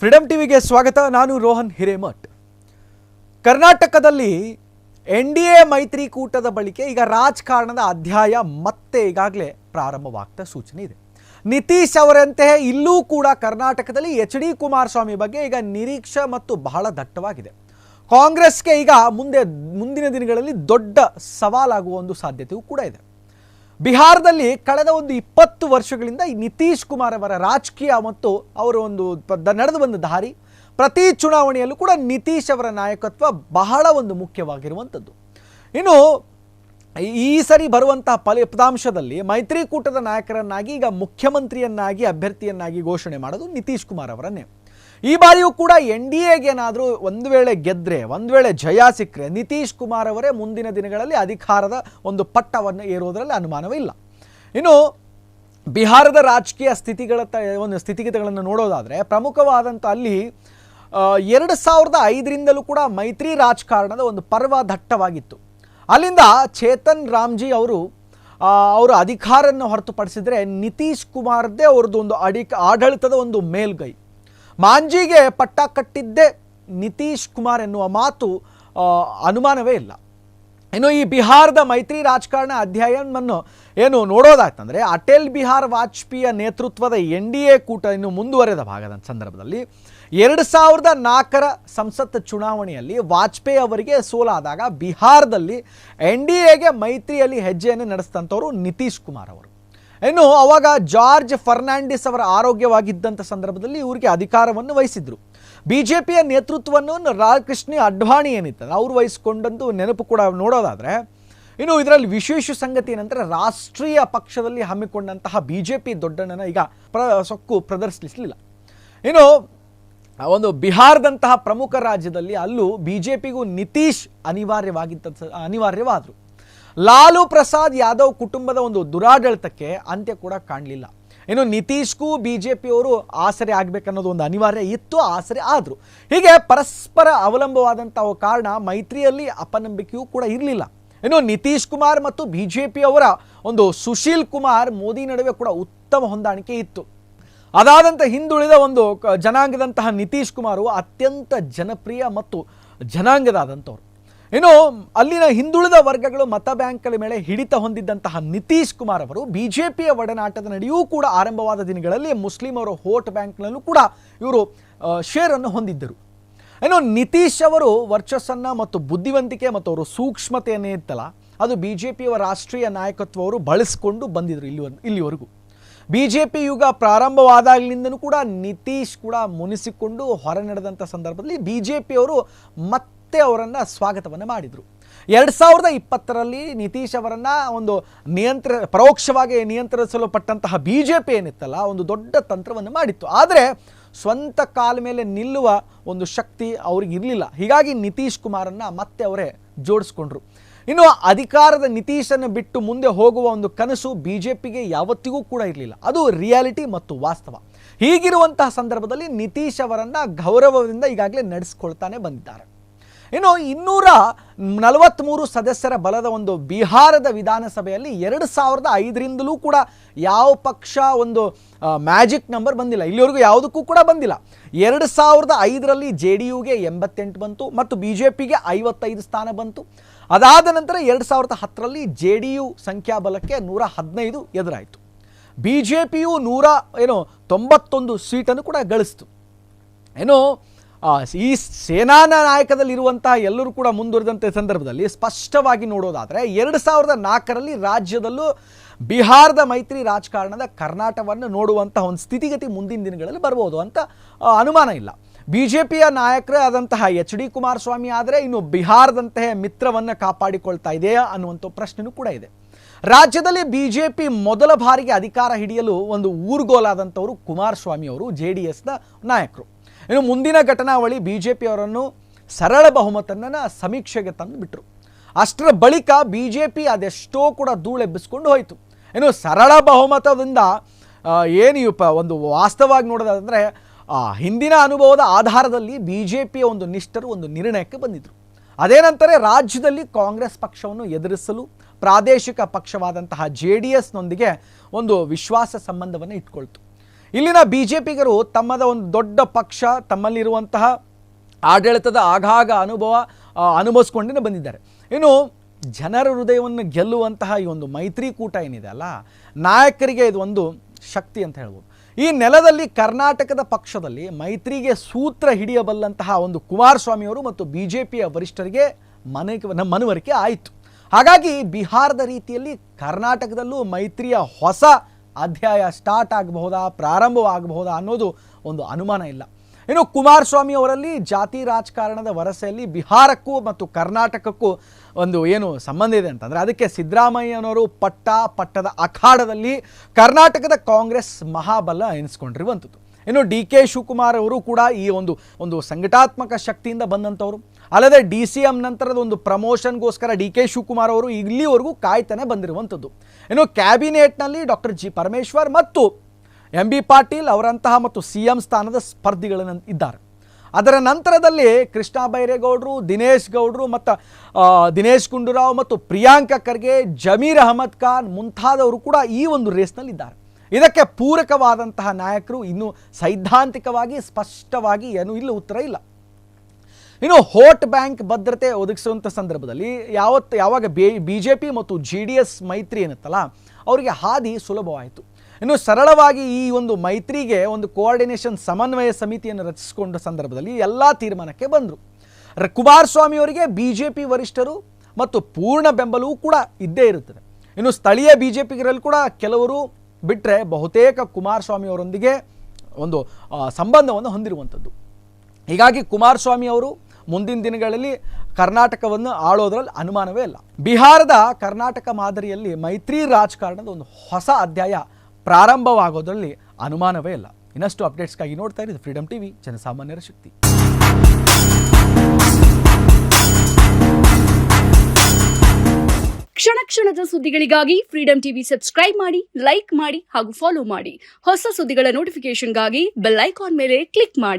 Freedom ಟಿವಿಗೆ ಸ್ವಾಗತ. ನಾನು ರೋಹನ್ ಹಿರೇಮಠ್. ಕರ್ನಾಟಕದಲ್ಲಿ ಎನ್ ಡಿ ಎ ಮೈತ್ರಿಕೂಟದ ಬಳಿಕೆ ಈಗ ರಾಜಕಾರಣದ ಅಧ್ಯಾಯ ಮತ್ತೆ ಈಗಾಗಲೇ ಪ್ರಾರಂಭವಾಗ್ತಾ ಸೂಚನೆ ಇದೆ. ನಿತೀಶ್ ಅವರಂತೆ ಇಲ್ಲೂ ಕೂಡ ಕರ್ನಾಟಕದಲ್ಲಿ ಎಚ್ ಡಿ ಕುಮಾರಸ್ವಾಮಿ ಬಗ್ಗೆ ಈಗ ನಿರೀಕ್ಷೆ ಮತ್ತು ಬಹಳ ದಟ್ಟವಾಗಿದೆ. ಕಾಂಗ್ರೆಸ್ಗೆ ಈಗ ಮುಂದೆ, ಮುಂದಿನ ದಿನಗಳಲ್ಲಿ ದೊಡ್ಡ ಸವಾಲಾಗುವ ಒಂದು ಸಾಧ್ಯತೆಯೂ ಕೂಡ ಇದೆ. ಬಿಹಾರದಲ್ಲಿ ಕಳೆದ ಒಂದು ಇಪ್ಪತ್ತು ವರ್ಷಗಳಿಂದ ಈ ನಿತೀಶ್ ಕುಮಾರ್ ಅವರ ರಾಜಕೀಯ ಮತ್ತು ಅವರ ಒಂದು ನಡೆದು ಬಂದ ದಾರಿ, ಪ್ರತಿ ಚುನಾವಣೆಯಲ್ಲೂ ಕೂಡ ನಿತೀಶ್ ಅವರ ನಾಯಕತ್ವ ಬಹಳ ಒಂದು ಮುಖ್ಯವಾಗಿರುವಂಥದ್ದು. ಇನ್ನು ಈ ಸರಿ ಬರುವಂತಹ ಫಲಿತಾಂಶದಲ್ಲಿ ಮೈತ್ರಿಕೂಟದ ನಾಯಕರನ್ನಾಗಿ ಈಗ ಮುಖ್ಯಮಂತ್ರಿಯನ್ನಾಗಿ, ಅಭ್ಯರ್ಥಿಯನ್ನಾಗಿ ಘೋಷಣೆ ಮಾಡೋದು ನಿತೀಶ್ ಕುಮಾರ್ ಅವರನ್ನೇ ಈ ಬಾರಿಯೂ ಕೂಡ ಎನ್ ಡಿ ಎಗೇನಾದರೂ ಒಂದು ವೇಳೆ ಗೆದ್ದರೆ ಒಂದು ವೇಳೆ ಜಯ ಸಿಕ್ಕರೆ ನಿತೀಶ್ ಕುಮಾರ್ ಅವರೇ ಮುಂದಿನ ದಿನಗಳಲ್ಲಿ ಅಧಿಕಾರದ ಒಂದು ಪಟ್ಟವನ್ನು ಏರುವುದರಲ್ಲಿ ಅನುಮಾನವೇ ಇಲ್ಲ. ಇನ್ನು ಬಿಹಾರದ ರಾಜಕೀಯ ಸ್ಥಿತಿಗಳ ಒಂದು ಸ್ಥಿತಿಗತಿಗಳನ್ನು ನೋಡೋದಾದರೆ ಪ್ರಮುಖವಾದಂಥ ಅಲ್ಲಿ ಎರಡು ಸಾವಿರದ ಐದರಿಂದಲೂ ಕೂಡ ಮೈತ್ರಿ ರಾಜಕಾರಣದ ಒಂದು ಪರ್ವ ದಟ್ಟವಾಗಿತ್ತು ಅಲ್ಲಿಂದ ಚೇತನ್ ರಾಮ್ಜಿ ಅವರು ಅವರು ಅಧಿಕಾರವನ್ನು ಹೊರತುಪಡಿಸಿದರೆ ನಿತೀಶ್ ಕುಮಾರ್ದೇ ಅವ್ರದ್ದು ಒಂದು ಅಡಿ, ಆಡಳಿತದ ಒಂದು ಮೇಲ್ಗೈ. ಮಾಂಜಿಗೆ ಪಟ್ಟ ಕಟ್ಟಿದ್ದೇ ನಿತೀಶ್ ಕುಮಾರ್ ಎನ್ನುವ ಮಾತು ಅನುಮಾನವೇ ಇಲ್ಲ. ಇನ್ನು ಈ ಬಿಹಾರದ ಮೈತ್ರಿ ರಾಜಕಾರಣ ಅಧ್ಯಯನವನ್ನು ಏನು ನೋಡೋದಾಯ್ತಂದರೆ, ಅಟಲ್ ಬಿಹಾರ್ ವಾಜಪೇಯಿಯ ನೇತೃತ್ವದ ಎನ್ ಡಿ ಎ ಕೂಟ ಇನ್ನು ಮುಂದುವರೆದ ಭಾಗದ ಸಂದರ್ಭದಲ್ಲಿ ಎರಡು ಸಾವಿರದ ನಾಲ್ಕರ ಸಂಸತ್ ಚುನಾವಣೆಯಲ್ಲಿ ವಾಜಪೇಯಿ ಅವರಿಗೆ ಸೋಲಾದಾಗ ಬಿಹಾರದಲ್ಲಿ ಎನ್ ಡಿ ಎಗೆ ಮೈತ್ರಿಯಲ್ಲಿ ಹೆಜ್ಜೆಯನ್ನು ನಡೆಸಿದಂಥವರು ನಿತೀಶ್ ಕುಮಾರ್ ಅವರು. ಇನ್ನು ಅವಾಗ ಜಾರ್ಜ್ ಫರ್ನಾಂಡಿಸ್ ಅವರ ಆರೋಗ್ಯವಾಗಿದ್ದಂಥ ಸಂದರ್ಭದಲ್ಲಿ ಇವರಿಗೆ ಅಧಿಕಾರವನ್ನು ವಹಿಸಿದ್ರು. ಬಿಜೆಪಿಯ ನೇತೃತ್ವವನ್ನು ರಾಧಾಕೃಷ್ಣ ಅಡ್ವಾಣಿ ಏನಿತ್ತಲ್ಲ, ಅವರು ವಹಿಸಿಕೊಂಡಂದು ನೆನಪು ಕೂಡ ನೋಡೋದಾದರೆ, ಇನ್ನು ಇದರಲ್ಲಿ ವಿಶೇಷ ಸಂಗತಿ ಏನಂದರೆ ರಾಷ್ಟ್ರೀಯ ಪಕ್ಷದಲ್ಲಿ ಹಮ್ಮಿಕೊಂಡಂತಹ ಬಿ ಜೆ ಪಿ ದೊಡ್ಡಣ್ಣನ ಈಗ ಪ್ರ, ಸೊಕ್ಕು ಪ್ರದರ್ಶಿಸಲಿಲ್ಲ. ಇನ್ನು ಒಂದು ಬಿಹಾರದಂತಹ ಪ್ರಮುಖ ರಾಜ್ಯದಲ್ಲಿ ಅಲ್ಲೂ ಬಿ ಜೆ ಪಿಗೂ ನಿತೀಶ್ ಅನಿವಾರ್ಯವಾಗಿದ್ದ ಅನಿವಾರ್ಯವಾದರು. ಲಾಲು ಪ್ರಸಾದ್ ಯಾದವ್ ಕುಟುಂಬದ ಒಂದು ದುರಾಡಳಿತಕ್ಕೆ ಅಂತ್ಯ ಕೂಡ ಕಾಣಲಿಲ್ಲ. ಇನ್ನು ನಿತೀಶ್ಗೂ ಬಿ ಜೆ ಪಿಯವರು ಆಸರೆ ಆಗಬೇಕನ್ನೋದು ಒಂದು ಅನಿವಾರ್ಯ ಇತ್ತು, ಆಸರೆ ಆದರು. ಹೀಗೆ ಪರಸ್ಪರ ಅವಲಂಬವಾದಂಥ ಕಾರಣ ಮೈತ್ರಿಯಲ್ಲಿ ಅಪನಂಬಿಕೆಯೂ ಕೂಡ ಇರಲಿಲ್ಲ. ಇನ್ನು ನಿತೀಶ್ ಕುಮಾರ್ ಮತ್ತು ಬಿ ಜೆ ಪಿಯವರ ಒಂದು ಸುಶೀಲ್ ಕುಮಾರ್ ಮೋದಿ ನಡುವೆ ಕೂಡ ಉತ್ತಮ ಹೊಂದಾಣಿಕೆ ಇತ್ತು. ಅದಾದಂಥ ಹಿಂದುಳಿದ ಒಂದು ಜನಾಂಗದಂತಹ ನಿತೀಶ್ ಕುಮಾರು ಅತ್ಯಂತ ಜನಪ್ರಿಯ ಮತ್ತು ಜನಾಂಗದಾದಂಥವ್ರು. ಇನ್ನು ಅಲ್ಲಿನ ಹಿಂದುಳಿದ ವರ್ಗಗಳು ಮತ ಬ್ಯಾಂಕ್ಗಳ ಮೇಲೆ ಹಿಡಿತ ಹೊಂದಿದ್ದಂತಹ ನಿತೀಶ್ ಕುಮಾರ್ ಅವರು ಬಿಜೆಪಿಯ ಒಡನಾಟದ ನಡೆಯೂ ಕೂಡ ಆರಂಭವಾದ ದಿನಗಳಲ್ಲಿ ಮುಸ್ಲಿಂ ಅವರ ವೋಟ್ ಬ್ಯಾಂಕ್ನಲ್ಲೂ ಕೂಡ ಇವರು ಶೇರನ್ನು ಹೊಂದಿದ್ದರು. ಇನ್ನು ನಿತೀಶ್ ಅವರು ವರ್ಚಸ್ಸನ್ನು ಮತ್ತು ಬುದ್ಧಿವಂತಿಕೆ ಮತ್ತು ಅವರು ಸೂಕ್ಷ್ಮತೆಯನ್ನೇ ಇತ್ತಲ್ಲ, ಅದು ಬಿ ಜೆ ಪಿಯವರ ರಾಷ್ಟ್ರೀಯ ನಾಯಕತ್ವವರು ಬಳಸಿಕೊಂಡು ಬಂದಿದ್ದರು ಇಲ್ಲಿ ಇಲ್ಲಿವರೆಗೂ. ಬಿ ಜೆ ಪಿ ಯುಗ ಪ್ರಾರಂಭವಾದಾಗಲಿಂದನೂ ಕೂಡ ನಿತೀಶ್ ಕೂಡ ಮುನಿಸಿಕೊಂಡು ಹೊರ ನಡೆದಂಥ ಸಂದರ್ಭದಲ್ಲಿ ಬಿ ಜೆ ಪಿಯವರು ಮತ್ತೆ ಅವರನ್ನು ಸ್ವಾಗತವನ್ನು ಮಾಡಿದರು. ಎರಡು ಸಾವಿರದ ಇಪ್ಪತ್ತರಲ್ಲಿ ನಿತೀಶ್ ಅವರನ್ನು ಒಂದು ನಿಯಂತ್ರ, ಪರೋಕ್ಷವಾಗಿ ನಿಯಂತ್ರಿಸಲು ಪಟ್ಟಂತಹ ಬಿ ಜೆ ಪಿ ಏನಿತ್ತಲ್ಲ, ಒಂದು ದೊಡ್ಡ ತಂತ್ರವನ್ನು ಮಾಡಿತ್ತು. ಆದರೆ ಸ್ವಂತ ಕಾಲ ಮೇಲೆ ನಿಲ್ಲುವ ಒಂದು ಶಕ್ತಿ ಅವ್ರಿಗೆ ಇರಲಿಲ್ಲ. ಹೀಗಾಗಿ ನಿತೀಶ್ ಕುಮಾರನ್ನು ಮತ್ತೆ ಅವರೇ ಜೋಡಿಸ್ಕೊಂಡ್ರು. ಇನ್ನು ಅಧಿಕಾರದ ನಿತೀಶನ್ನು ಬಿಟ್ಟು ಮುಂದೆ ಹೋಗುವ ಒಂದು ಕನಸು ಬಿ ಜೆ ಪಿಗೆ ಯಾವತ್ತಿಗೂ ಕೂಡ ಇರಲಿಲ್ಲ. ಅದು ರಿಯಾಲಿಟಿ ಮತ್ತು ವಾಸ್ತವ. ಹೀಗಿರುವಂತಹ ಸಂದರ್ಭದಲ್ಲಿ ನಿತೀಶ್ ಅವರನ್ನು ಗೌರವದಿಂದ ಈಗಾಗಲೇ ನಡೆಸ್ಕೊಳ್ತಾನೆ ಬಂದಿದ್ದಾರೆ. ಇನ್ನು ಇನ್ನೂರ ನಲವತ್ತ್ಮೂರು ಸದಸ್ಯರ ಬಲದ ಒಂದು ಬಿಹಾರದ ವಿಧಾನಸಭೆಯಲ್ಲಿ ಎರಡು ಸಾವಿರದ ಐದರಿಂದಲೂ ಕೂಡ ಯಾವ ಪಕ್ಷ ಒಂದು ಮ್ಯಾಜಿಕ್ ನಂಬರ್ ಬಂದಿಲ್ಲ. ಇಲ್ಲಿವರೆಗೂ ಯಾವುದಕ್ಕೂ ಕೂಡ ಬಂದಿಲ್ಲ. ಎರಡು ಸಾವಿರದ ಐದರಲ್ಲಿ ಜೆ ಡಿ ಯುಗೆ ಎಂಬತ್ತೆಂಟು ಬಂತು ಮತ್ತು ಬಿ ಜೆ ಪಿಗೆ ಐವತ್ತೈದು ಸ್ಥಾನ ಬಂತು. ಅದಾದ ನಂತರ ಎರಡು ಸಾವಿರದ ಹತ್ತರಲ್ಲಿ ಜೆ ಡಿ ಯು ಸಂಖ್ಯಾಬಲಕ್ಕೆ ನೂರ ಹದಿನೈದು ಎದುರಾಯಿತು. ಬಿ ಜೆ ಪಿಯು ನೂರ, ಏನು, ತೊಂಬತ್ತೊಂದು ಸೀಟನ್ನು ಕೂಡ ಗಳಿಸ್ತು. ಏನು ಈ ಸೇನಾ ನಾಯಕದಲ್ಲಿರುವಂತಹ ಎಲ್ಲರೂ ಕೂಡ ಮುಂದುವರೆದಂಥ ಸಂದರ್ಭದಲ್ಲಿ ಸ್ಪಷ್ಟವಾಗಿ ನೋಡೋದಾದರೆ ಎರಡು ಸಾವಿರದ ನಾಲ್ಕರಲ್ಲಿ ರಾಜ್ಯದಲ್ಲೂ ಬಿಹಾರದ ಮೈತ್ರಿ ರಾಜಕಾರಣದ ಕರ್ನಾಟಕವನ್ನು ನೋಡುವಂತಹ ಒಂದು ಸ್ಥಿತಿಗತಿ ಮುಂದಿನ ದಿನಗಳಲ್ಲಿ ಬರ್ಬೋದು ಅಂತ ಅನುಮಾನ ಇಲ್ಲ. ಬಿ ಜೆ ಪಿಯ ನಾಯಕರೇ ಆದಂತಹ ಎಚ್ ಡಿ ಕುಮಾರಸ್ವಾಮಿ ಆದರೆ ಇನ್ನು ಬಿಹಾರದಂತಹ ಮಿತ್ರವನ್ನು ಕಾಪಾಡಿಕೊಳ್ತಾ ಇದೆಯಾ ಅನ್ನುವಂಥ ಪ್ರಶ್ನೆನೂ ಕೂಡ ಇದೆ. ರಾಜ್ಯದಲ್ಲಿ ಬಿ ಜೆ ಪಿ ಮೊದಲ ಬಾರಿಗೆ ಅಧಿಕಾರ ಹಿಡಿಯಲು ಒಂದು ಊರ್ಗೋಲಾದಂಥವರು ಕುಮಾರಸ್ವಾಮಿ ಅವರು, ಜೆ ಡಿ ಎಸ್ನ ನಾಯಕರು. ಇನ್ನು ಮುಂದಿನ ಘಟನಾವಳಿ ಬಿ ಜೆ ಪಿಯವರನ್ನು ಸರಳ ಬಹುಮತನ ಸಮೀಕ್ಷೆಗೆ ತಂದು ಬಿಟ್ಟರು ಅಷ್ಟರ ಬಳಿಕ ಬಿ ಜೆ ಪಿ ಅದೆಷ್ಟೋ ಕೂಡ ಧೂಳೆಬ್ಬಿಸ್ಕೊಂಡು ಹೋಯಿತು. ಇನ್ನು ಸರಳ ಬಹುಮತದಿಂದ ಏನು ಪ ಒಂದು ವಾಸ್ತವವಾಗಿ ನೋಡೋದಾದರೆ ಹಿಂದಿನ ಅನುಭವದ ಆಧಾರದಲ್ಲಿ ಬಿ ಜೆ ಪಿಯ ಒಂದು ನಿಷ್ಠರು ಒಂದು ನಿರ್ಣಯಕ್ಕೆ ಬಂದಿದ್ದರು ಅದೇನಂತಾರೆ ರಾಜ್ಯದಲ್ಲಿ ಕಾಂಗ್ರೆಸ್ ಪಕ್ಷವನ್ನು ಎದುರಿಸಲು, ಪ್ರಾದೇಶಿಕ ಪಕ್ಷವಾದಂತಹ ಜೆ ಡಿ ಎಸ್ನೊಂದಿಗೆ ಒಂದು ವಿಶ್ವಾಸ ಸಂಬಂಧವನ್ನು ಇಟ್ಕೊಳ್ತು. ಇಲ್ಲಿನ ಬಿ ಜೆ ಪಿಗರು ತಮ್ಮದ ಒಂದು ದೊಡ್ಡ ಪಕ್ಷ, ತಮ್ಮಲ್ಲಿರುವಂತಹ ಆಡಳಿತದ ಆಗಾಗ ಅನುಭವ ಅನುಭವಿಸ್ಕೊಂಡೇ ಬಂದಿದ್ದಾರೆ. ಇನ್ನು ಜನರ ಹೃದಯವನ್ನು ಗೆಲ್ಲುವಂತಹ ಈ ಒಂದು ಮೈತ್ರಿಕೂಟ ಏನಿದೆ ಅಲ್ಲ, ನಾಯಕರಿಗೆ ಇದು ಒಂದು ಶಕ್ತಿ ಅಂತ ಹೇಳ್ಬೋದು. ಈ ನೆಲದಲ್ಲಿ ಕರ್ನಾಟಕದ ಪಕ್ಷದಲ್ಲಿ ಮೈತ್ರಿಗೆ ಸೂತ್ರ ಹಿಡಿಯಬಲ್ಲಂತಹ ಒಂದು ಕುಮಾರಸ್ವಾಮಿಯವರು ಮತ್ತು ಬಿ ಜೆ ಪಿಯ ವರಿಷ್ಠರಿಗೆ ಮನೆ ಮನವರಿಕೆ ಆಯಿತು. ಹಾಗಾಗಿ ಬಿಹಾರದ ರೀತಿಯಲ್ಲಿ ಕರ್ನಾಟಕದಲ್ಲೂ ಮೈತ್ರಿಯ ಹೊಸ ಅಧ್ಯಾಯ ಸ್ಟಾರ್ಟ್ ಆಗಬಹುದಾ, ಪ್ರಾರಂಭವಾಗಬಹುದಾ ಅನ್ನೋದು ಒಂದು ಅನುಮಾನ ಇಲ್ಲ. ಇನ್ನು ಕುಮಾರಸ್ವಾಮಿ ಅವರಲ್ಲಿ ಜಾತಿ ರಾಜಕಾರಣದ ವರಸೆಯಲ್ಲಿ ಬಿಹಾರಕ್ಕೂ ಮತ್ತು ಕರ್ನಾಟಕಕ್ಕೂ ಒಂದು ಏನು ಸಂಬಂಧ ಇದೆ ಅಂತಂದರೆ ಅದಕ್ಕೆ ಸಿದ್ದರಾಮಯ್ಯನವರು ಪಟ್ಟ ಪಟ್ಟದ ಅಖಾಡದಲ್ಲಿ ಕರ್ನಾಟಕದ ಕಾಂಗ್ರೆಸ್ ಮಹಾಬಲ ಎನಿಸ್ಕೊಂಡಿರುವಂಥದ್ದು. ಇನ್ನು ಡಿ ಕೆ ಶಿವಕುಮಾರ್ ಅವರು ಕೂಡ ಈ ಒಂದು ಒಂದು ಸಂಘಟಾತ್ಮಕ ಶಕ್ತಿಯಿಂದ ಬಂದಂಥವ್ರು. ಅಲ್ಲದೆ ಡಿ ಸಿ ಎಂ ನಂತರದ ಒಂದು ಪ್ರಮೋಷನ್ಗೋಸ್ಕರ ಡಿ ಕೆ ಶಿವಕುಮಾರ್ ಅವರು ಇಲ್ಲಿವರೆಗೂ ಕಾಯ್ತಾನೆ ಬಂದಿರುವಂಥದ್ದು. ಇನ್ನು ಕ್ಯಾಬಿನೆಟ್ನಲ್ಲಿ ಡಾಕ್ಟರ್ ಜಿ ಪರಮೇಶ್ವರ್ ಮತ್ತು ಎಂ ಬಿ ಪಾಟೀಲ್ ಅವರಂತಹ ಮತ್ತು ಸಿ ಎಂ ಸ್ಥಾನದ ಸ್ಪರ್ಧಿಗಳನ್ನು ಇದ್ದಾರೆ. ಅದರ ನಂತರದಲ್ಲಿ ಕೃಷ್ಣ ಬೈರೇಗೌಡರು, ದಿನೇಶ್ ಗೌಡರು ಮತ್ತು ದಿನೇಶ್ ಗುಂಡೂರಾವ್ ಮತ್ತು ಪ್ರಿಯಾಂಕ ಖರ್ಗೆ, ಜಮೀರ್ ಅಹಮದ್ ಖಾನ್ ಮುಂತಾದವರು ಕೂಡ ಈ ಒಂದು ರೇಸ್ನಲ್ಲಿದ್ದಾರೆ ಇದಕ್ಕೆ ಪೂರಕವಾದಂತಹ ನಾಯಕರು ಇನ್ನೂ ಸೈದ್ಧಾಂತಿಕವಾಗಿ ಸ್ಪಷ್ಟವಾಗಿ ಏನೂ ಇಲ್ಲ, ಉತ್ತರ ಇಲ್ಲ. ಇನ್ನು ಹೋಟ್ ಬ್ಯಾಂಕ್ ಭದ್ರತೆ ಒದಗಿಸುವಂಥ ಸಂದರ್ಭದಲ್ಲಿ ಯಾವತ್ತು ಯಾವಾಗ ಬಿ ಜೆ ಪಿ ಮತ್ತು ಜೆ ಡಿ ಎಸ್ ಮೈತ್ರಿ ಏನಿತ್ತಲ್ಲ ಅವರಿಗೆ ಹಾದಿ ಸುಲಭವಾಯಿತು. ಇನ್ನು ಸರಳವಾಗಿ ಈ ಒಂದು ಮೈತ್ರಿಗೆ ಒಂದು ಕೋಆರ್ಡಿನೇಷನ್ ಸಮನ್ವಯ ಸಮಿತಿಯನ್ನು ರಚಿಸಿಕೊಂಡ ಸಂದರ್ಭದಲ್ಲಿ ಎಲ್ಲ ತೀರ್ಮಾನಕ್ಕೆ ಬಂದರು. ಕುಮಾರಸ್ವಾಮಿ ಅವರಿಗೆ ಬಿ ಜೆ ಪಿ ವರಿಷ್ಠರು ಮತ್ತು ಪೂರ್ಣ ಬೆಂಬಲವೂ ಕೂಡ ಇದ್ದೇ ಇರುತ್ತದೆ. ಇನ್ನು ಸ್ಥಳೀಯ ಬಿ ಜೆ ಪಿಗರಲ್ಲಿ ಕೂಡ ಕೆಲವರು ಬಿಟ್ಟರೆ ಬಹುತೇಕ ಕುಮಾರಸ್ವಾಮಿ ಅವರೊಂದಿಗೆ ಒಂದು ಸಂಬಂಧವನ್ನು ಹೊಂದಿರುವಂಥದ್ದು ಹೀಗಾಗಿ ಕುಮಾರಸ್ವಾಮಿ ಅವರು ಮುಂದಿನ ದಿನಗಳಲ್ಲಿ ಕರ್ನಾಟಕವನ್ನು ಆಳೋದ್ರಲ್ಲಿ ಅನುಮಾನವೇ ಇಲ್ಲ. ಬಿಹಾರದ ಕರ್ನಾಟಕ ಮಾದರಿಯಲ್ಲಿ ಮೈತ್ರಿ ರಾಜಕಾರಣದ ಒಂದು ಹೊಸ ಅಧ್ಯಾಯ ಪ್ರಾರಂಭವಾಗೋದ್ರಲ್ಲಿ ಅನುಮಾನವೇ ಇಲ್ಲ. ಇನ್ನಷ್ಟು ಅಪ್ಡೇಟ್ಸ್ಗಾಗಿ ನೋಡ್ತಾ ಇರೋದು ಫ್ರೀಡಮ್ ಟಿವಿ, ಜನಸಾಮಾನ್ಯರ ಶಕ್ತಿ. ಕ್ಷಣ ಕ್ಷಣದ ಸುದ್ದಿಗಳಿಗಾಗಿ ಫ್ರೀಡಂ ಟಿವಿ ಸಬ್ಸ್ಕ್ರೈಬ್ ಮಾಡಿ, ಲೈಕ್ ಮಾಡಿ ಹಾಗೂ ಫಾಲೋ ಮಾಡಿ. ಹೊಸ ಸುದ್ದಿಗಳ ನೋಟಿಫಿಕೇಶನ್ಗಾಗಿ ಬೆಲ್ ಐಕಾನ್ ಮೇಲೆ ಕ್ಲಿಕ್ ಮಾಡಿ.